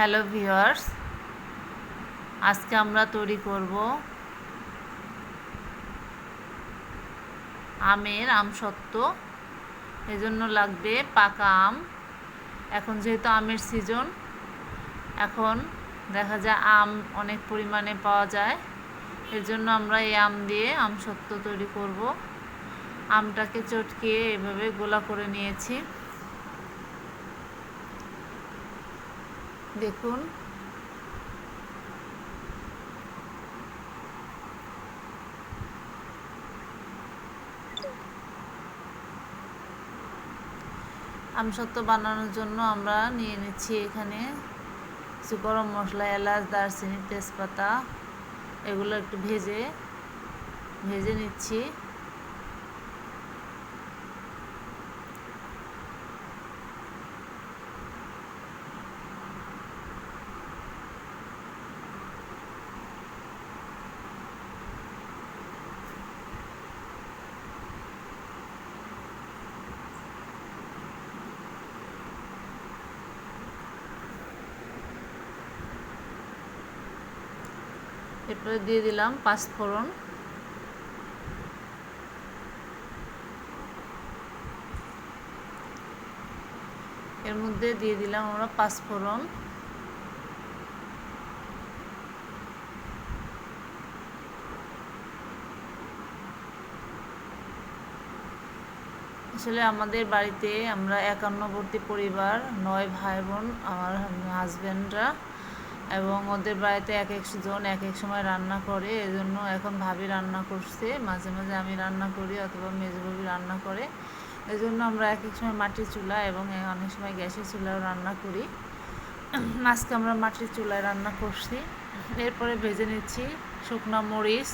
Hello viewers, আজকে আমরা তৈরি করব আমের আমসত্ত্ব। এজন্য লাগবে পাকা আম। এখন যেহেতু আমের সিজন, এখন দেখা যায় আম অনেক পরিমাণে পাওয়া যায়। এর জন্য আমরা এই আম দিয়ে আমসত্ত্ব তৈরি করব। আমটাকে চটকিয়ে এভাবে গোলা করে নিয়েছি। দেখুন। আমসত্ত্ব বানানোর জন্য আমরা নিয়ে নিচ্ছি এখানে কিছু গরম মশলা, এলাচ, দারচিনি, তেজপাতা, এগুলো একটু ভেজে ভেজে নিচ্ছি। এরপরে দিয়ে দিলাম পাঁচফোড়ন এর মধ্যে দিয়ে দিলাম আমরা পাঁচফোড়ন আসলে আমাদের বাড়িতে আমরা একান্নবর্তী পরিবার, নয় ভাই বোন, আমার হাজব্যান্ডরা এবং ওদের বাড়িতে এক এক জন এক এক সময় রান্না করে, এজন্য এখন ভাবি রান্না করছে। মাঝে মাঝে আমি রান্না করি অথবা মেজভাবি রান্না করে। এজন্য আমরা এক এক সময় মাটির চুলা এবং অনেক সময় গ্যাসের চুলাও রান্না করি। আজকে আমরা মাটির চুলায় রান্না করছি। এরপরে ভেজে নিচ্ছি শুকনো মরিচ।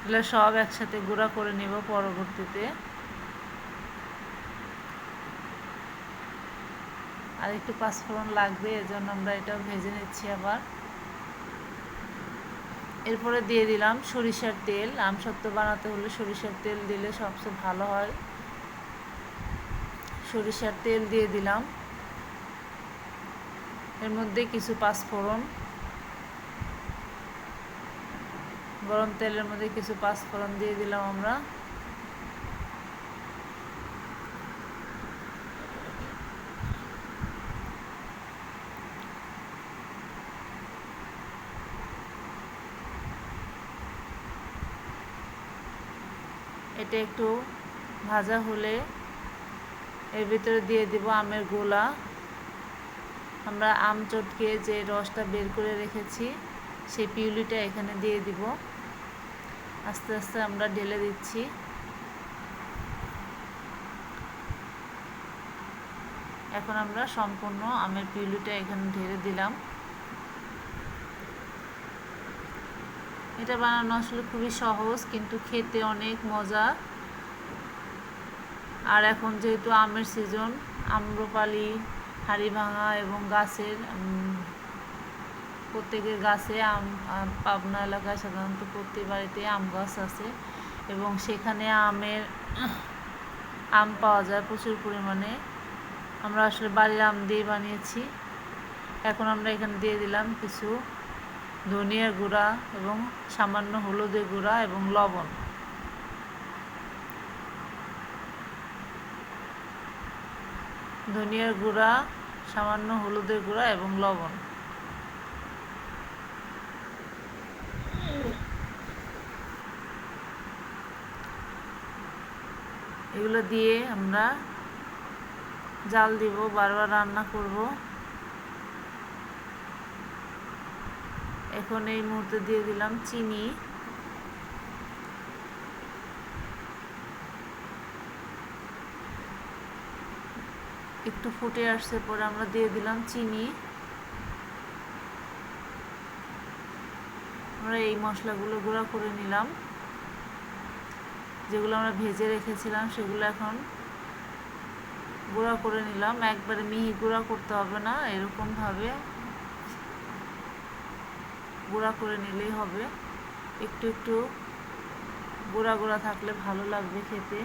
এগুলো সব একসাথে গুঁড়া করে নেব পরবর্তীতে। আর একটু পাঁচফোড়ন লাগবে, এজন্য আমরা এটাও ভেজে নিচ্ছি আবার। এরপরে দিয়ে দিলাম সরিষার তেল। আমসত্ত্ব বানাতে হলে সরিষার তেল দিলে সবচেয়ে ভালো হয়। সরিষার তেল দিয়ে দিলাম। এর মধ্যে কিছু পাঁচফোড়ন। গরম তেলের মধ্যে কিছু পাঁচফোড়ন দিয়ে দিলাম আমরা। এটা একটু ভাজা হলে এর ভিতরে দিয়ে দিব আমের গোলা। আমরা আম চটকে যে রসটা বের করে রেখেছি, সেই পিউলিটা এখানে দিয়ে দিব। আস্তে আস্তে আমরা ঢেলে দিচ্ছি। এখন আমরা সম্পূর্ণ আমের পিউলিটা এখানে ঢেলে দিলাম। এটা বানানো আসলে খুবই সহজ, কিন্তু খেতে অনেক মজা। আর এখন যেহেতু আমের সিজন আম্রপালি হাড়ি ভাঙা এবং গাছের প্রত্যেকের গাছে আম পাবনা এলাকায় সাধারণত প্রত্যেক বাড়িতে আম গাছ আছে এবং সেখানে আমের আম পাওয়া যায় প্রচুর পরিমাণে। আমরা আসলে বাড়ির আম দিয়ে বানিয়েছি। এখন আমরা এখানে দিয়ে দিলাম কিছু ধনিয়ার গুঁড়া এবং সামান্য হলুদের গুঁড়া এবং লবণ। ধনিয়ার গুঁড়া, সামান্য হলুদের গুঁড়া এবং লবণ। এগুলো দিয়ে আমরা জাল দিব, বারবার রান্না করব। এখন এই মুহূর্তে দিয়ে দিলাম চিনি। একটু ফুটে আসছে পরে আমরা দিয়ে দিলাম চিনি। আমরা এই মশলাগুলো গুঁড়া করে নিলাম। যেগুলো আমরা ভেজে রেখেছিলাম সেগুলো এখন গুঁড়া করে নিলাম। একবারে মিহি গুঁড়া করতে হবে না, এরকমভাবে। গুঁড়া করে নিলেই হবে। একটু একটু গুঁড়া গুঁড়া থাকলে ভালো লাগবে খেতে।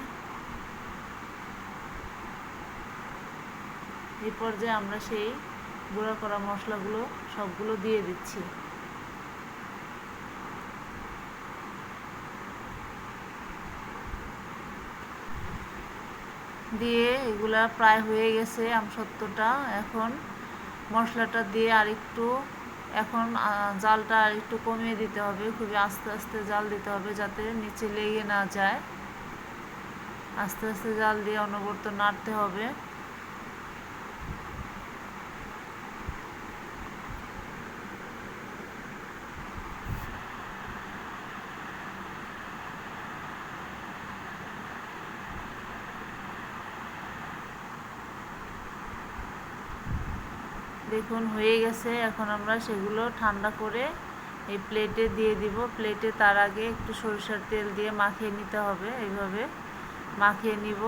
এই পর্যায়ে আমরা সেই গুঁড়া করা মশলাগুলো সবগুলো দিয়ে দিচ্ছি। দিয়ে এগুলা প্রায় হয়ে গেছে আমসত্ত্বটা এখন মশলাটা দিয়ে আরেকটু এখন জালটা একটু কমিয়ে দিতে হবে। খুবই আস্তে আস্তে জাল দিতে হবে যাতে নিচে লেগে না যায়। আস্তে আস্তে জাল দিয়ে অনবরত নাড়তে হবে। দেখুন, হয়ে গেছে। এখন আমরা সেগুলো ঠান্ডা করে এই প্লেটে দিয়ে দিব। প্লেটে তার আগে একটু সরিষার তেল দিয়ে মাখিয়ে নিতে হবে এইভাবে। মাখিয়ে নিব।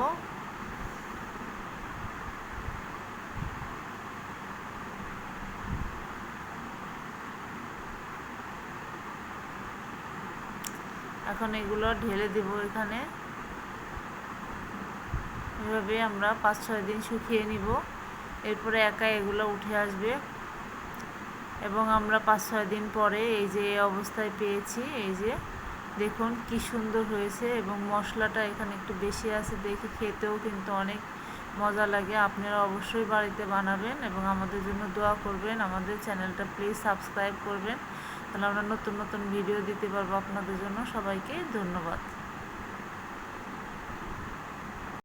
এখন এগুলো ঢেলে দিব এখানে। এভাবে আমরা পাঁচ ছয় দিন শুকিয়ে নিব। এরপরে একা এগুলো উঠে আসবে। এবং আমরা পাঁচ ছয় দিন পরে এই যে অবস্থায় পেয়েছি, এই যে দেখুন কি সুন্দর হয়েছে এবং মশলাটা এখানে একটু বেশি আছে দেখে খেতেও কিন্তু অনেক মজা লাগে। আপনারা অবশ্যই বাড়িতে বানাবেন এবং আমাদের জন্য দোয়া করবেন। আমাদের চ্যানেলটা প্লিজ সাবস্ক্রাইব করবেন। তাহলে আমরা নতুন নতুন ভিডিও দিতে পারব আপনাদের জন্য। সবাইকে ধন্যবাদ।